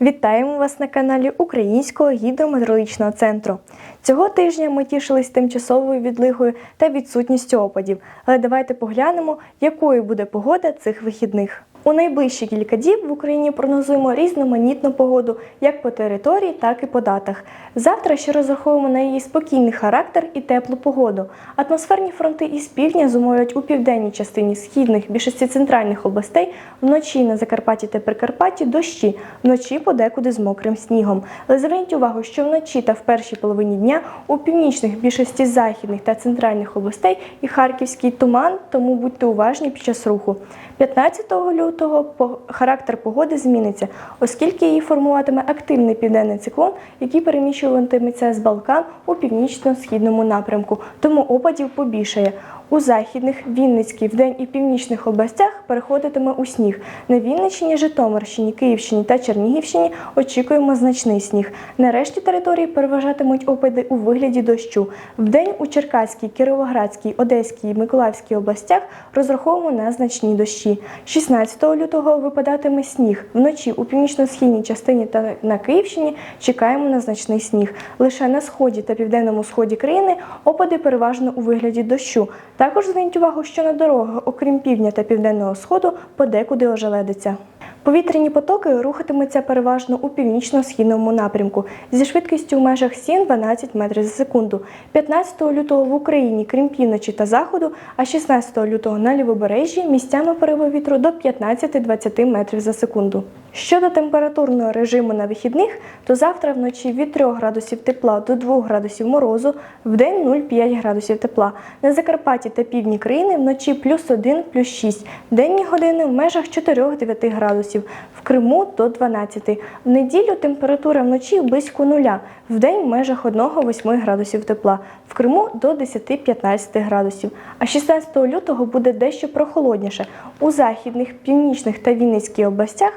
Вітаємо вас на каналі Українського гідрометеорологічного центру. Цього тижня ми тішились тимчасовою відлигою та відсутністю опадів. Але давайте поглянемо, якою буде погода цих вихідних. У найближчі кілька діб в Україні прогнозуємо різноманітну погоду як по території, так і по датах. Завтра ще розраховуємо на її спокійний характер і теплу погоду. Атмосферні фронти із півдня зумовлять у південній частині східних більшості центральних областей вночі на Закарпатті та Прикарпатті дощі, вночі подекуди з мокрим снігом. Але зверніть увагу, що вночі та в першій половині дня у північних більшості західних та центральних областей і харківський туман, тому будьте уважні під час руху. 15 лютого по- характер погоди зміниться, оскільки її формуватиме активний південний циклон, який переміщуватиметься з Балкан у північно-східному напрямку, тому опадів побільшає. У західних, Вінницькій, вдень і північних областях переходитиме у сніг. На Вінниччині, Житомирщині, Київщині та Чернігівщині очікуємо значний сніг. На решті території переважатимуть опади у вигляді дощу. Вдень у Черкаській, Кіровоградській, Одеській і Миколаївській областях розраховуємо на значні дощі. 16 лютого випадатиме сніг. Вночі у північно-східній частині та на Київщині чекаємо на значний сніг. Лише на сході та південному сході країни опади переважно у вигляді дощу. Також зверніть увагу, що на дорогах, окрім півдня та південного сходу, подекуди ожеледиться. Повітряні потоки рухатимуться переважно у північно-східному напрямку зі швидкістю в межах 7-12 метрів за секунду. 15 лютого в Україні, крім півночі та заходу, а 16 лютого на лівобережжі місцями пориви вітру до 15-20 метрів за секунду. Щодо температурного режиму на вихідних, то завтра вночі від 3 градусів тепла до 2 градусів морозу, вдень 0,5 градусів тепла. На Закарпатті та півдні країни вночі плюс 1, плюс 6, денні години в межах 4-9 градусів, в Криму до 12. В неділю температура вночі близько нуля, вдень в межах 1-8 градусів тепла, в Криму до 10-15 градусів. А 16 лютого буде дещо прохолодніше. У західних, північних та Вінницькій областях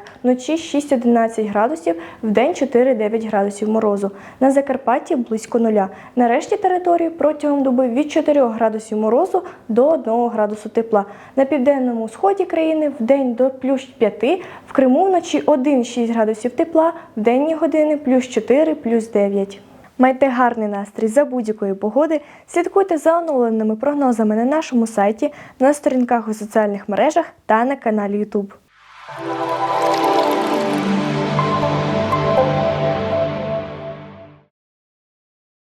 вночі 6-11 градусів, вдень 4-9 градусів морозу. На Закарпатті близько нуля. На решті території протягом доби від 4 градусів морозу до 1 градусу тепла. На південному сході країни вдень до плюс 5, в Криму вночі 1-6 градусів тепла, в денні години плюс 4, плюс 9. Майте гарний настрій за будь-якої погоди. Слідкуйте за оновленими прогнозами на нашому сайті, на сторінках у соціальних мережах та на каналі YouTube.